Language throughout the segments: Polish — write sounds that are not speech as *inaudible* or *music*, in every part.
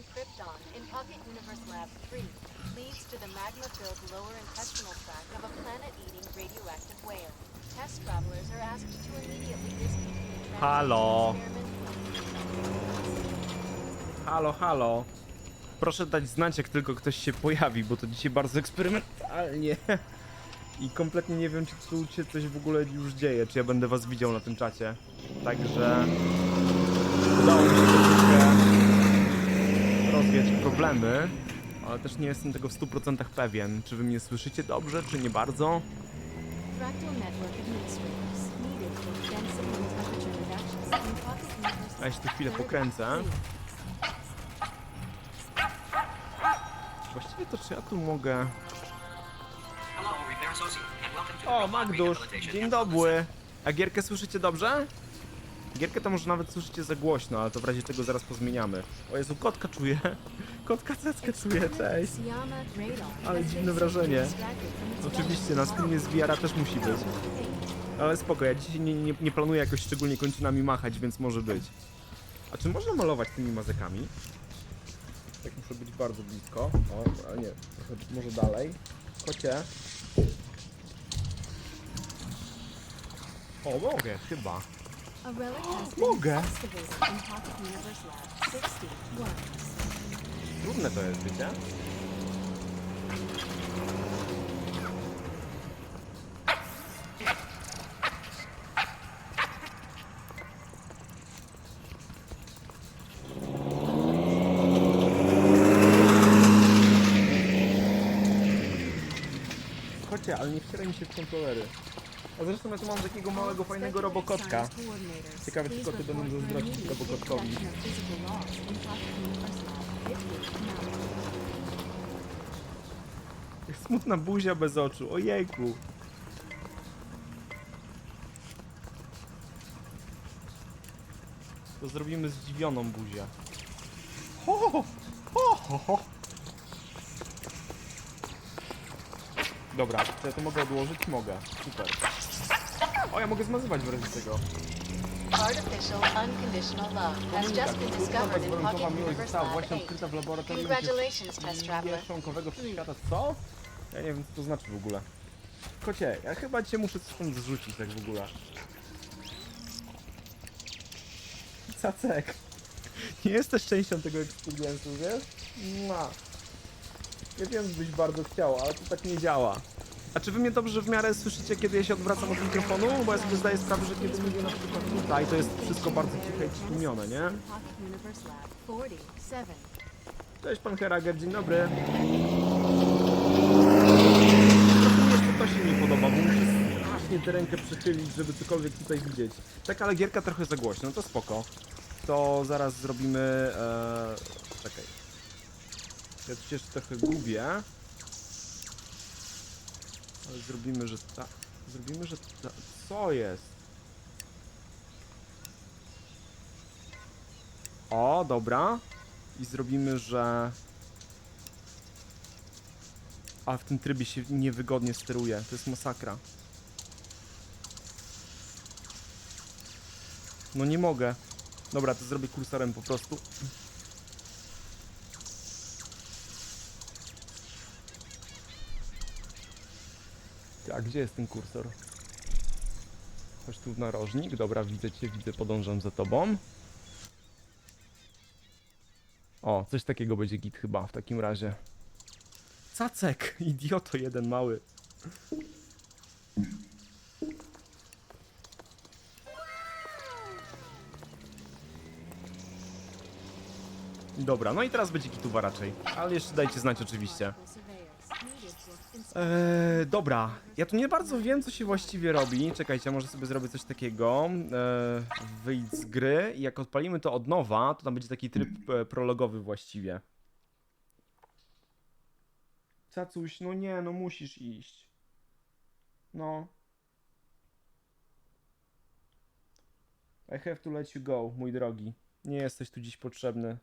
from Krypton in Pocket Universe Lab 3 leads to the magma-filled lower intestinal tract of a planet-eating radioactive whale. Test travelers are asked to immediately discontinue Halo. Halo, halo. Proszę dać znać, jak tylko ktoś się pojawi, bo to dzisiaj bardzo eksperymentalnie. I kompletnie nie wiem, czy tu się coś w ogóle już dzieje, czy ja będę was widział na tym czacie. Także udało mi się rozwiać problemy, ale też nie jestem tego w 100% pewien. Czy wy mnie słyszycie dobrze, czy nie bardzo? A tu chwilę pokręcę. Właściwie to czy ja tu mogę... O, Magdusz, dzień dobry. A Gierkę słyszycie dobrze? Gierkę to może nawet słyszycie za głośno, ale to w razie tego zaraz pozmieniamy. O Jezu, kotka czuję. *laughs* Kotka ceckę czuję, cześć. Ale dziwne wrażenie. Oczywiście, na filmie z VR też musi być. Ale spoko, ja dzisiaj nie, nie, nie planuję jakoś szczególnie kończynami machać, więc może być. A czy można malować tymi mazekami? Tak muszę być bardzo blisko. O, a nie, trochę może dalej. Kocie. O, mogę, chyba. Mogę. excavated in Pocket Universe Lab 61. Trudne to jest, wiecie? Chodźcie, ale nie wcieraj mi się w kontrolery. A zresztą ja tu mam takiego małego, fajnego robokotka. Ciekawe, czy koty będą zazdrościć robokotkowi. Smutna buzia bez oczu, ojejku. To zrobimy zdziwioną buzię. Ho, ho, ho, ho. Dobra, czy ja to mogę odłożyć? Mogę. Super. O, ja mogę zmazywać w razie tego. Artificial unconditional love has just been discovered in Pocket Universe Lab właśnie 8. odkryta w laboratorium Congratulations, test traveler. Szcząkowego wszechświata. Co? Ja nie wiem, co to znaczy w ogóle. Kocie, ja chyba cię muszę stąd zrzucić tak w ogóle. Cacek. Nie jesteś częścią tego eksperientu, wiesz? Ma. Ja wiem, że byś bardzo chciał, ale to tak nie działa. A czy wy mnie dobrze w miarę słyszycie, kiedy ja się odwracam od mikrofonu? Bo ja sobie zdaję sprawę, że kiedy mówię na przykład tutaj, to jest wszystko bardzo ciche i przytłumione, nie? Pocket Universe Lab 47. Cześć pan Herager, dzień dobry. To się nie podoba, bo muszę strasznie tę rękę przychylić, żeby cokolwiek tutaj widzieć. Tak, ale gierka trochę za głośno, no to spoko. To zaraz zrobimy... E... Czekaj. Ja tu się jeszcze trochę gubię. Ale zrobimy, że ta... Zrobimy, że ta... Co jest? O, dobra. I zrobimy, że... A w tym trybie się niewygodnie steruje. To jest masakra. No nie mogę. Dobra, to zrobię kursorem po prostu. Tak, gdzie jest ten kursor? Chodź tu w narożnik. Dobra, widzę cię, widzę, podążam za tobą. O, coś takiego będzie git chyba w takim razie. Cacek! *laughs* Idioto jeden mały. Dobra, no i teraz będzie gituwa raczej. Ale jeszcze dajcie znać oczywiście. Eee, dobra, ja tu nie bardzo wiem, co się właściwie robi. Czekajcie, może sobie zrobię coś takiego. Eee, wyjdź z gry i jak odpalimy to od nowa, to tam będzie taki tryb e, prologowy właściwie. Cacuś, no nie, no musisz iść. No. I have to let you go, mój drogi. Nie jesteś tu dziś potrzebny.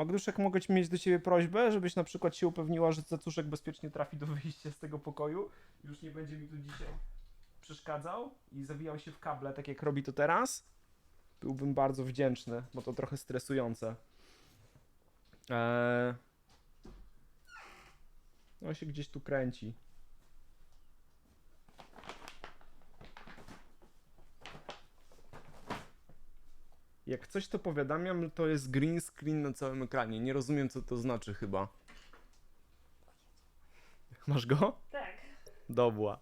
Magduszek, mogę ci mieć do ciebie prośbę, żebyś na przykład się upewniła, że cacuszek bezpiecznie trafi do wyjścia z tego pokoju. Już nie będzie mi tu dzisiaj przeszkadzał i zawijał się w kable, tak jak robi to teraz. Byłbym bardzo wdzięczny, bo to trochę stresujące. Eee... On się gdzieś tu kręci. Jak coś to powiadamiam, to jest green screen na całym ekranie. Nie rozumiem co to znaczy chyba. Masz go? Tak, Dobra.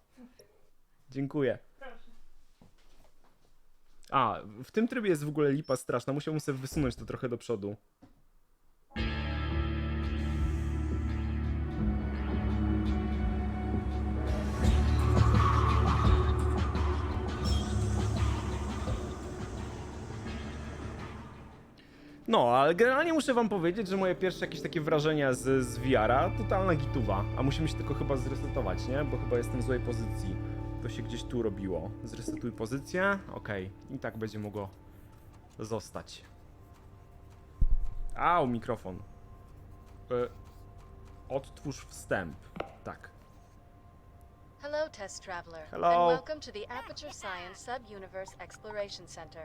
Dziękuję. proszę. A, w tym trybie jest w ogóle lipa straszna. Musiałbym sobie wysunąć to trochę do przodu. No, ale generalnie muszę wam powiedzieć, że moje pierwsze jakieś takie wrażenia z, z VR-a totalna gituwa. A musimy się tylko chyba zresetować, nie? Bo chyba jestem w złej pozycji. To się gdzieś tu robiło. Zresetuj pozycję. Okej. I tak będzie mogło zostać. Au, mikrofon. E, odtwórz wstęp. Tak. Hello, test traveler. Hello. And welcome to the Aperture Science Sub-Universe Exploration Center.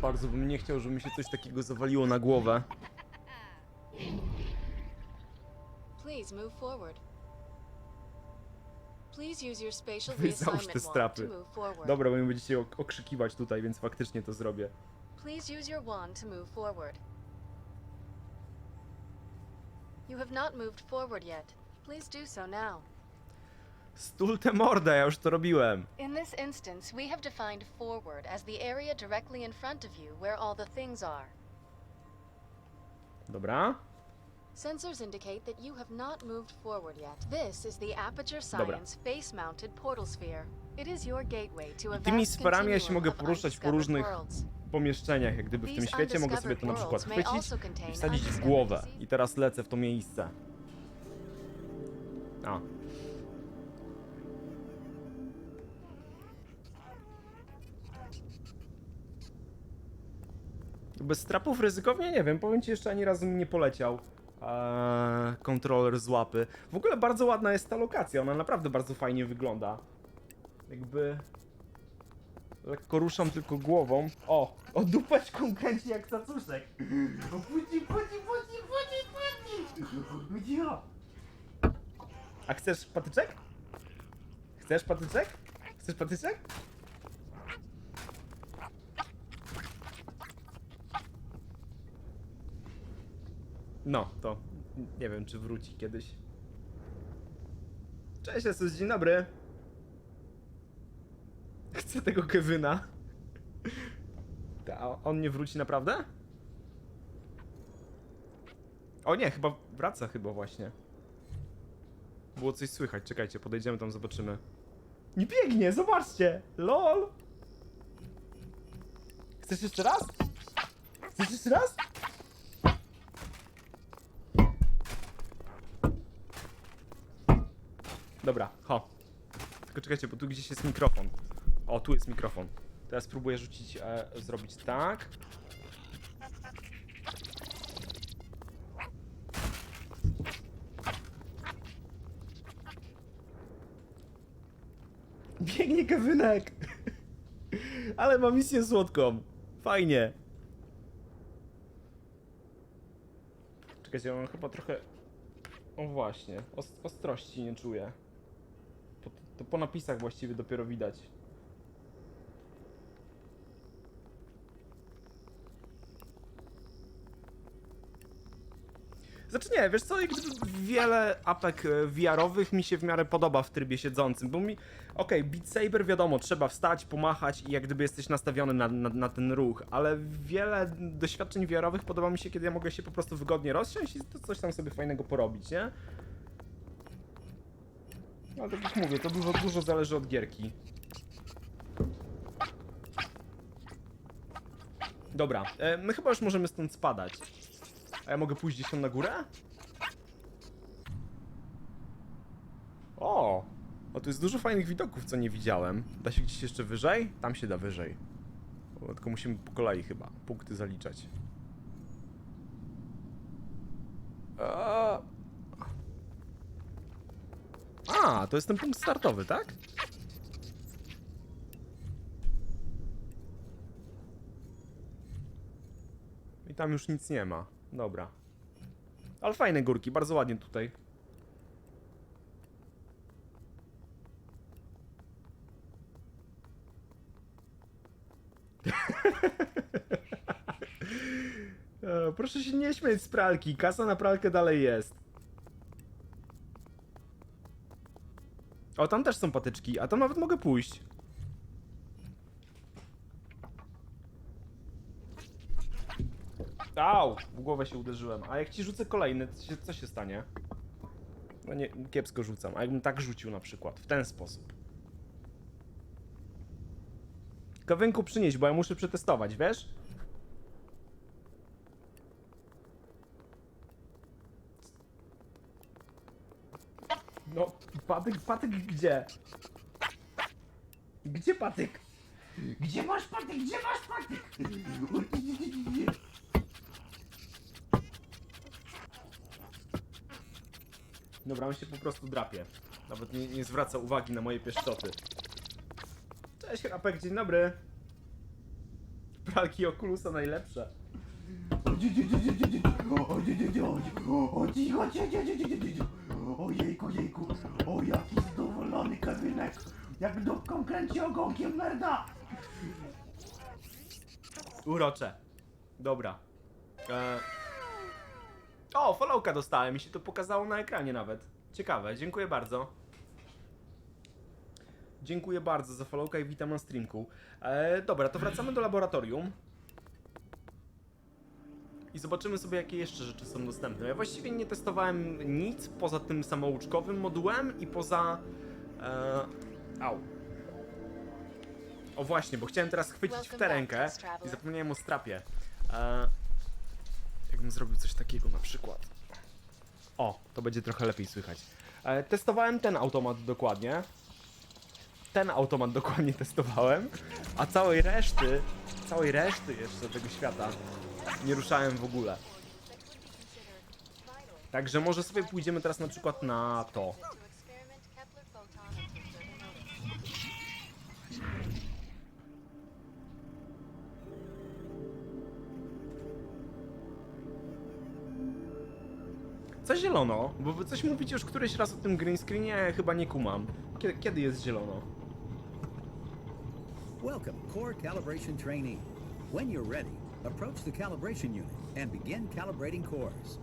Bardzo bym nie chciał, żeby mi się coś takiego zawaliło na głowę. Please move forward. Please use your spatial Wy załóż te reassignment wand to strapy. move forward. Dobra, bo mi będziecie ok- okrzykiwać tutaj, więc faktycznie to zrobię. Please use your wand to move forward. You have not moved forward yet. Please do so now. Stul tę mordę, ja już to robiłem. In this instance, we have defined forward as the area directly in front of you where all the things are. Dobra. Sensors indicate that you have not moved forward yet. This is the Aperture. Science face-mounted portal sphere. It is your gateway to a tymi vast sferami ja się continuum mogę of poruszać po undiscovered różnych worlds. pomieszczeniach, jak gdyby w tym świecie, mogę sobie to na przykład chwycić i wsadzić w głowę. I teraz lecę w to miejsce. A. Bez strapów ryzykownie? Nie wiem, powiem ci jeszcze ani razu mi nie poleciał eee, kontroler z łapy. W ogóle bardzo ładna jest ta lokacja, ona naprawdę bardzo fajnie wygląda. Jakby... Lekko ruszam tylko głową. O! O dupeczką kręci jak cacuszek. O pudzi, pudzi, pudzi, pudzi, pudzi. Gdzie? A chcesz patyczek? Chcesz patyczek? Chcesz patyczek? No, to nie wiem, czy wróci kiedyś. Cześć, Jesus, dzień dobry. *laughs* Chcę tego Kevyna. A on nie wróci naprawdę? O nie, chyba wraca chyba właśnie. Było coś słychać, czekajcie, podejdziemy tam, zobaczymy. Nie biegnie, zobaczcie! LOL! Chcesz jeszcze raz? Chcesz jeszcze raz? Dobra, ho. Tylko czekajcie, bo tu gdzieś jest mikrofon. O, tu jest mikrofon. Teraz spróbuję rzucić, e, zrobić tak. Biegnie Kevynek! Ale ma misję słodką. Fajnie. Czekajcie, on chyba trochę... O właśnie, os- ostrości nie czuję. To po napisach właściwie dopiero widać. Znaczy nie, wiesz co, wiele apek e, VR-owych mi się w miarę podoba w trybie siedzącym, bo mi... Okej, Beat Saber wiadomo, trzeba wstać, pomachać i jak gdyby jesteś nastawiony na, na, na ten ruch, ale wiele doświadczeń VR-owych podoba mi się, kiedy ja mogę się po prostu wygodnie rozsiąść i coś tam sobie fajnego porobić, nie? Ale tak jak mówię, to dużo, dużo zależy od gierki. Dobra, e, my chyba już możemy stąd spadać. A ja mogę pójść gdzieś tam na górę? O! O, tu jest dużo fajnych widoków, co nie widziałem. Da się gdzieś jeszcze wyżej? Tam się da wyżej. O, tylko musimy po kolei chyba punkty zaliczać. Eee. To jest ten punkt startowy, tak? I tam już nic nie ma. Dobra. Ale fajne górki, bardzo ładnie tutaj. *laughs* E, proszę się nie śmiać z pralki, kasa na pralkę dalej jest. O, tam też są patyczki, a tam nawet mogę pójść. Au! W głowę się uderzyłem. A jak ci rzucę kolejny, to się, co się stanie? No nie, kiepsko rzucam. A jakbym tak rzucił na przykład, w ten sposób. Kawęku przynieść, bo ja muszę przetestować, wiesz? No, patyk, patyk gdzie? Gdzie patyk? Gdzie masz patyk? Gdzie masz patyk? Dobra, on się po prostu drapie. Nawet nie, nie zwraca uwagi na moje pieszczoty. Cześć, Rapek, dzień dobry. Pralki Oculusa najlepsze. Cicho, cicho, cicho, cicho. O jejku, jejku. O jaki zadowolony kabinek. Jak dupką kręci ogonkiem merda. Urocze. Dobra. E... O, followka dostałem, mi się to pokazało na ekranie nawet. Ciekawe, dziękuję bardzo. Dziękuję bardzo za followka i witam na streamku. E, dobra, to wracamy do laboratorium. I zobaczymy sobie, jakie jeszcze rzeczy są dostępne. Ja właściwie nie testowałem nic poza tym samouczkowym modułem i poza... E... Au. O właśnie, bo chciałem teraz chwycić w tę rękę i zapomniałem o strapie. E... Jakbym zrobił coś takiego na przykład. O, to będzie trochę lepiej słychać. E, testowałem ten automat dokładnie. Ten automat dokładnie testowałem, a całej reszty, całej reszty jeszcze tego świata nie ruszałem w ogóle. Także może sobie pójdziemy teraz na przykład na to. Co zielono? Bo wy coś mówicie już któryś raz o tym green screenie, ja chyba nie kumam. Kiedy, kiedy jest zielono? Welcome, Core Calibration Trainee. When you're ready, approach the calibration unit and begin calibrating cores.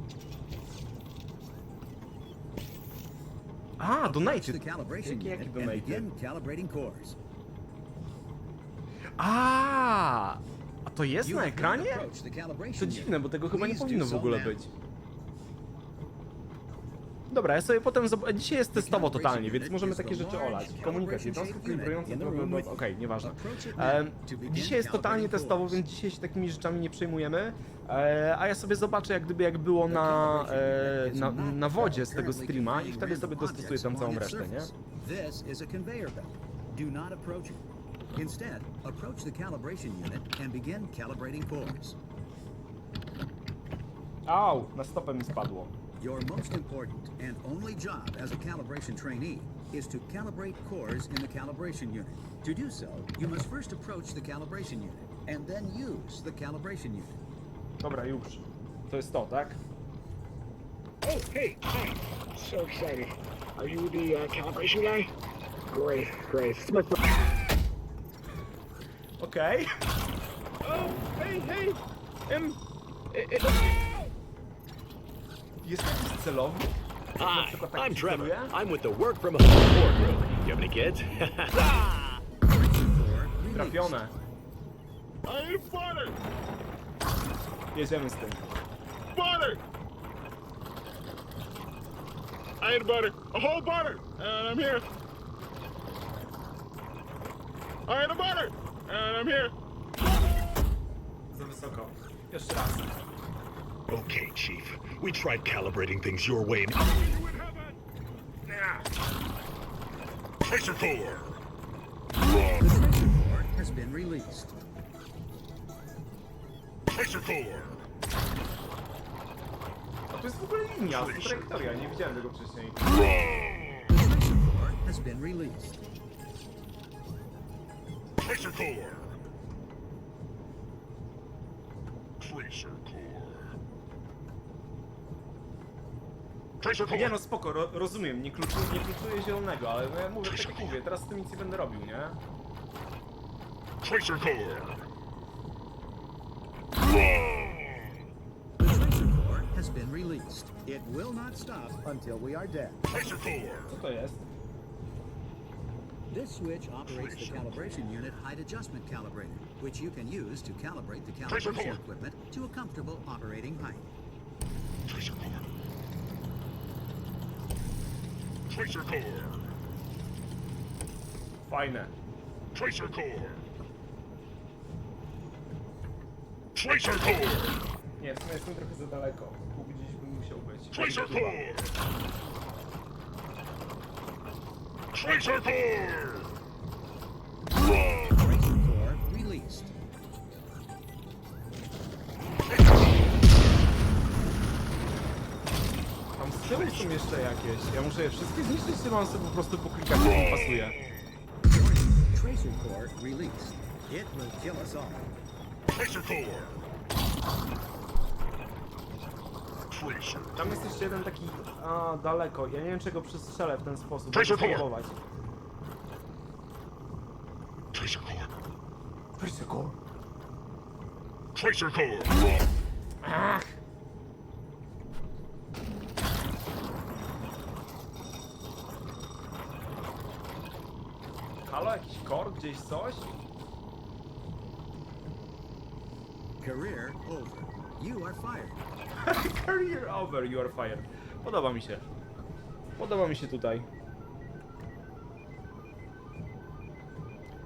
A, Approach donated. the calibration Jaki, jaki unit and donated? begin calibrating cores. A, a to jest You na have ekranie? approached the calibration To unit. dziwne, bo tego chyba nie Please do powinno w so ogóle now. być. Dobra, ja sobie potem zob- Dzisiaj jest testowo totalnie, więc możemy takie rzeczy olać. Komunikat jednostki kalibrujące... Okej, nieważne. E, dzisiaj jest totalnie testowo, więc dzisiaj się takimi rzeczami nie przejmujemy. E, a ja sobie zobaczę jak gdyby jak było na, e, na, na wodzie z tego streama i wtedy sobie dostosuję tam całą resztę, nie? This is a conveyor belt. Do not approach it. Instead, approach the calibration unit and begin calibrating cores. Au, na stopę mi spadło. Your most important and only job as a calibration trainee is to calibrate cores in the calibration unit. To do so, you must first approach the calibration unit and then use the calibration unit. Dobra, już. To jest to, tak? Oh, hey, hi. So excited. Are you the uh, calibration guy? Great, great. It's my first. Okej. Oh, hey, hey. Um, i- i- Jest jakiś Hi, I'm Trevor. I'm with the Work from Home Support Group. You have any kids? Trafione. I need butter. Jedziemy z tym. Butter. I need butter. A whole butter. And I'm here. I need a butter. And I'm here. Za wysoko. Jeszcze raz. Okay, Chief. We tried calibrating things your way. and- You would have a... Nah. Pressure core! The pressure core has been released. Pressure core! A to jest w ogóle linia, to trajektoria, nie widziałem tego wcześniej. The pressure core has been released. Pressure core! Tracer core. Nie no spoko, ro rozumiem, nie kluczuję, nie kluczuję zielonego, ale no ja mówię, tak jak mówię, teraz z tym nic nie będę robił, nie? Tracer core. The tracer core has been released. It will not stop until we are dead. Tracer core. Co to jest? This switch operates the calibration unit height adjustment calibrator, which you can use to calibrate the calibration equipment to a comfortable operating height. Tracer core. Tracer core. Fajne. Tracer core. Tracer core. Nie, w sumie jestem trochę za daleko. Tu gdzieś bym musiał być. Tracer core. Tracer core. Tyłu są jeszcze jakieś. Ja muszę je wszystkie zniszczyć, czy mam sobie po prostu poklikać, co mi pasuje? Tracer core released. It will kill us all. Tracer core. Tracer. Tam jest jeszcze jeden taki a, daleko. Ja nie wiem czego przestrzelę w ten sposób. Tracer core. Tracer core. Tracer core. Tracer core. Ach! Halo, jakiś kor, gdzieś coś? Career over. You are fired. *laughs* Career over, you are fired. Podoba mi się. Podoba mi się tutaj.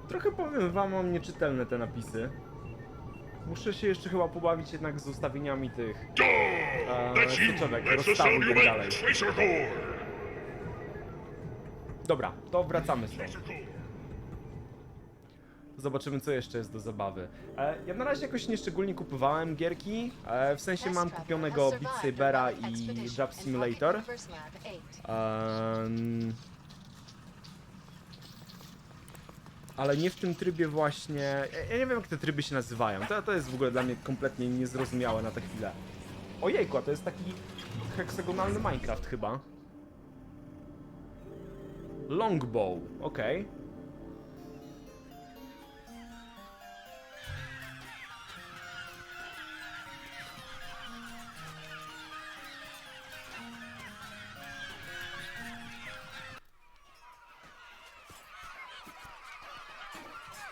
Trochę powiem wam, mam nieczytelne te napisy. Muszę się jeszcze chyba pobawić jednak z ustawieniami tych e, soczewek, rozstawu i tak dalej. Dobra, to wracamy stąd. Zobaczymy co jeszcze jest do zabawy. E, ja na razie jakoś nieszczególnie kupowałem gierki, e, w sensie mam kupionego Beat Sabera i Job Simulator. Em, ale nie w tym trybie właśnie. Ja, nie wiem jak te tryby się nazywają. To, to jest w ogóle dla mnie kompletnie niezrozumiałe na tę chwilę. Ojejku, a to jest taki heksagonalny Minecraft chyba. Longbow, okej.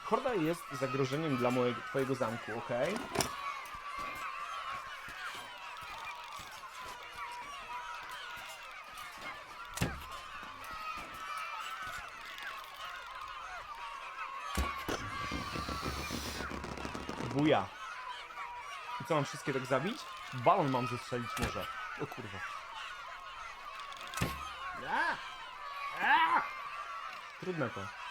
Horda jest zagrożeniem dla mojego, twojego zamku, okej? Buja. I co, mam wszystkie tak zabić? Balon mam zestrzelić może. O kurwa. Trudne to.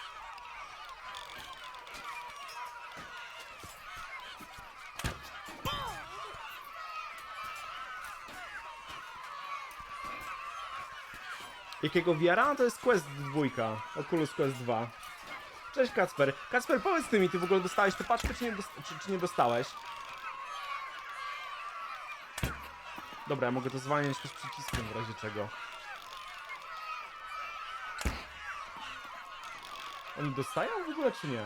Jakiego wiara? To jest Quest 2. Oculus Quest 2. Cześć Kacper. Kacper, powiedz ty mi, ty w ogóle dostałeś tę paczkę, czy nie, dost czy, czy nie dostałeś? Dobra, ja mogę to zwalniać też przyciskiem w razie czego. Oni dostają w ogóle, czy nie?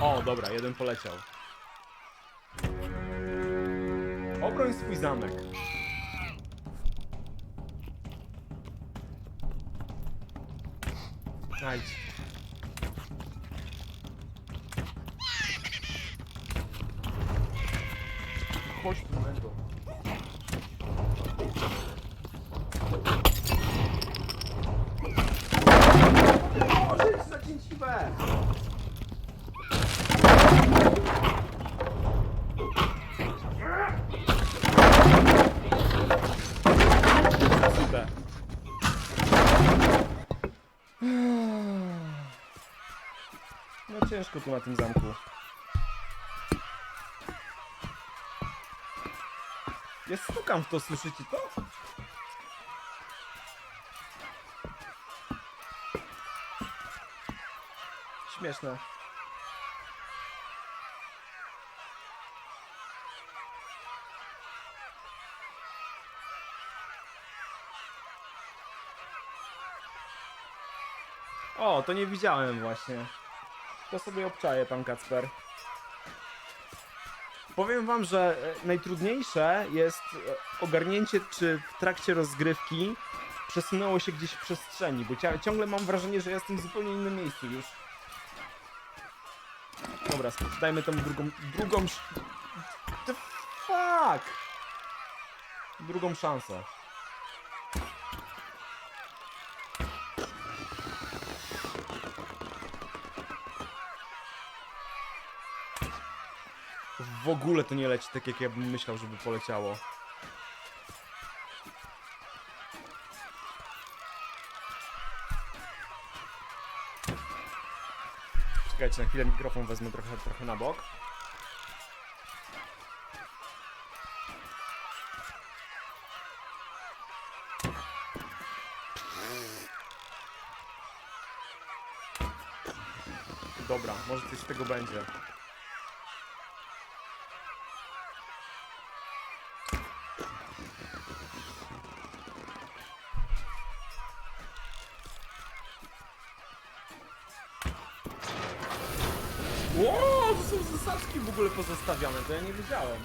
O, dobra, jeden poleciał. Obroń swój zamek. Znajdź. Chodź Ciężko tu na tym zamku. Ja stukam w to, słyszycie to? Śmieszne. O, to nie widziałem właśnie. To sobie obczaję tam Kacper. Powiem wam, że e, najtrudniejsze jest e, ogarnięcie, czy w trakcie rozgrywki przesunęło się gdzieś w przestrzeni, bo ciągle mam wrażenie, że jestem w zupełnie innym miejscu już. Dobra, dajmy tą drugą, drugą... The fuck! Drugą szansę. W ogóle to nie leci tak, jak ja bym myślał, żeby poleciało. Czekajcie, na chwilę mikrofon wezmę trochę, trochę na bok. Dobra, może coś z tego będzie. Ło, to są zasadzki w ogóle pozostawiane, to ja nie wiedziałem.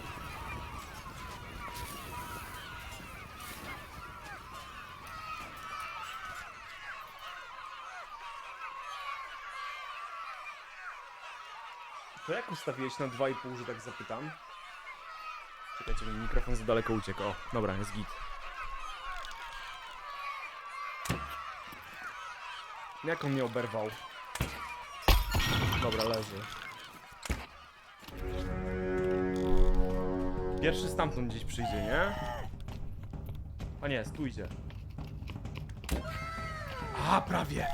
To jak ustawiłeś na 2,5, że tak zapytam? Czekajcie, mi mikrofon za daleko uciekł. O, dobra, jest git. Jak on mnie oberwał? Dobra, leży. Pierwszy stamtąd gdzieś przyjdzie, nie? A nie, stójcie. A, prawie!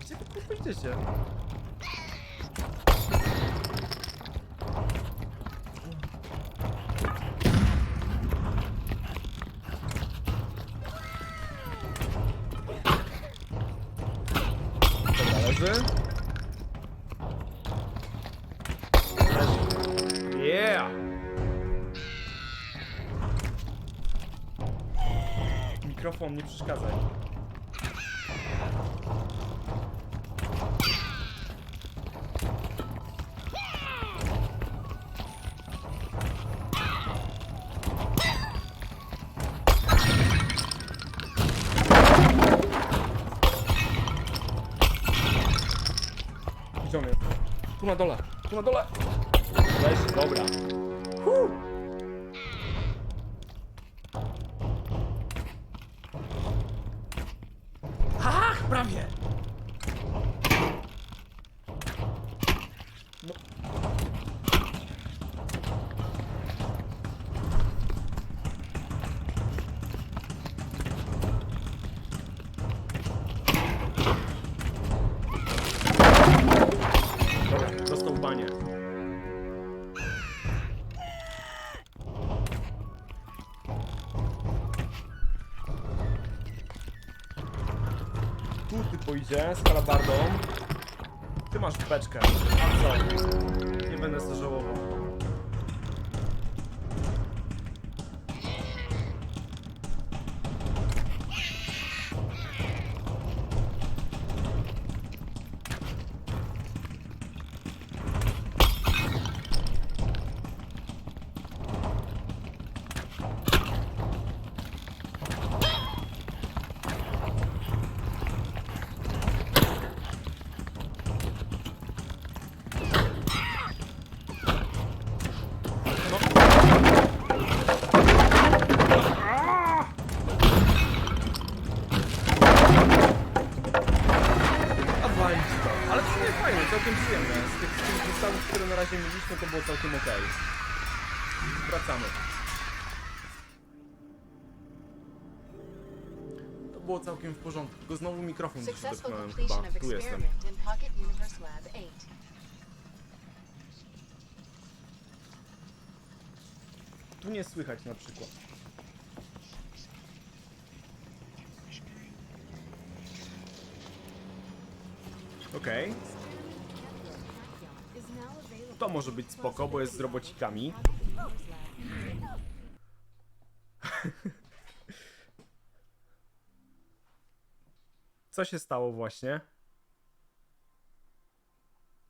Gdzie wy kurwa idziecie? Dobra, na dole, tu na dole! Leży, dobra. Huh. Ach, prawie! Pójdzie z kalabardą. Ty masz beczkę. A co? Nie będę sobie żałował. W porządku, tylko znowu mikrofon gdzieś Successful dotknąłem chyba. completion of Tu jestem. experiment in Pocket Universe Lab 8. Tu nie słychać na przykład. Okej. To może być spoko, bo jest z robocikami. *laughs* Co się stało właśnie?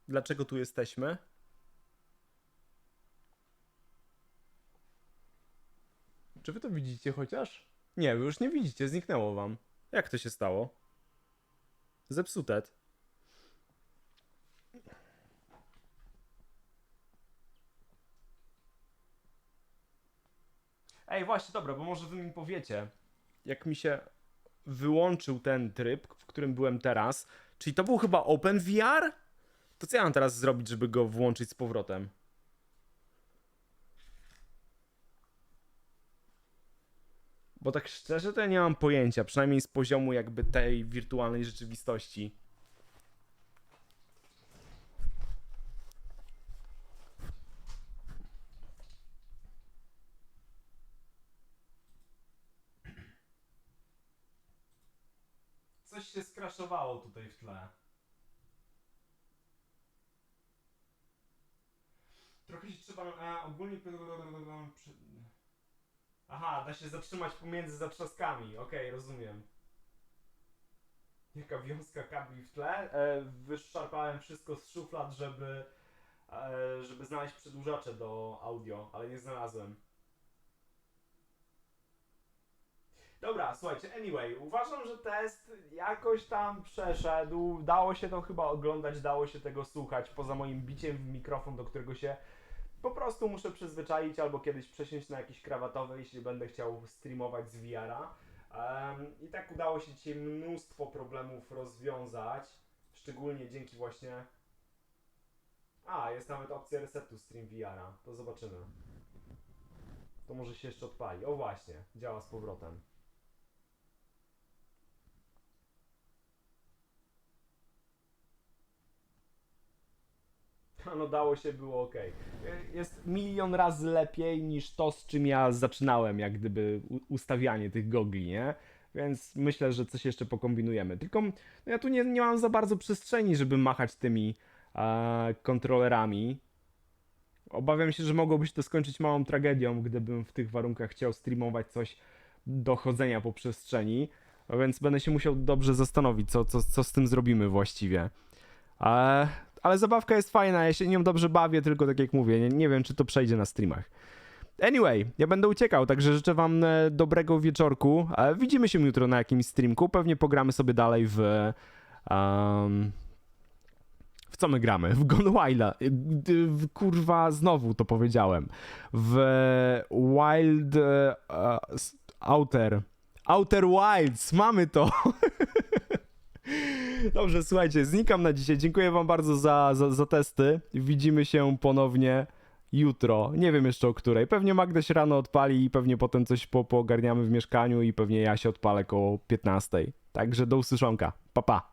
Dlaczego tu jesteśmy? Czy wy to widzicie chociaż? Nie, wy już nie widzicie, zniknęło wam. Jak to się stało? Zepsute. Ej, właśnie, dobra, bo może wy mi powiecie, jak mi się wyłączył ten tryb, w którym byłem teraz, czyli to był chyba OpenVR? To co ja mam teraz zrobić, żeby go włączyć z powrotem? Bo tak szczerze to ja nie mam pojęcia, przynajmniej z poziomu jakby tej wirtualnej rzeczywistości. Skraszowało tutaj w tle. Trochę się trzeba. A, ogólnie. Aha, da się zatrzymać pomiędzy zatrzaskami. Okej, rozumiem. Jaka wiązka kabli w tle. E, wyszarpałem wszystko z szuflad, żeby. E, żeby znaleźć przedłużacze do audio, ale nie znalazłem. Dobra, słuchajcie, anyway, uważam, że test jakoś tam przeszedł. Dało się to chyba oglądać, dało się tego słuchać, poza moim biciem w mikrofon, do którego się po prostu muszę przyzwyczaić albo kiedyś przesiąść na jakiś krawatowy, jeśli będę chciał streamować z VR-a. Em, I tak udało się dzisiaj mnóstwo problemów rozwiązać, szczególnie dzięki właśnie... A, jest nawet opcja resetu stream VR-a, to zobaczymy. To może się jeszcze odpali. O właśnie, działa z powrotem. No dało się, było ok. Jest milion razy lepiej niż to, z czym ja zaczynałem, jak gdyby ustawianie tych gogli, nie? Więc myślę, że coś jeszcze pokombinujemy. Tylko no ja tu nie, nie mam za bardzo przestrzeni, żeby machać tymi e, kontrolerami. Obawiam się, że mogłoby się to skończyć małą tragedią, gdybym w tych warunkach chciał streamować coś do chodzenia po przestrzeni. Więc będę się musiał dobrze zastanowić, co, co, co z tym zrobimy właściwie. E, ale zabawka jest fajna, ja się nią dobrze bawię, tylko tak jak mówię, nie, nie wiem, czy to przejdzie na streamach. Anyway, ja będę uciekał, także życzę wam e, dobrego wieczorku. E, widzimy się jutro na jakimś streamku, pewnie pogramy sobie dalej w... Um, w co my gramy? W Gone Wilda. W- Kurwa, znowu to powiedziałem. W Wild... e, e, s- Outer... Outer Wilds, mamy to! *laughs* Dobrze, słuchajcie, znikam na dzisiaj. Dziękuję wam bardzo za, za, za testy. Widzimy się ponownie jutro. Nie wiem jeszcze o której. Pewnie Magda się rano odpali i pewnie potem coś po, poogarniamy w mieszkaniu i pewnie ja się odpalę koło 15. Także do usłyszonka. Pa, pa.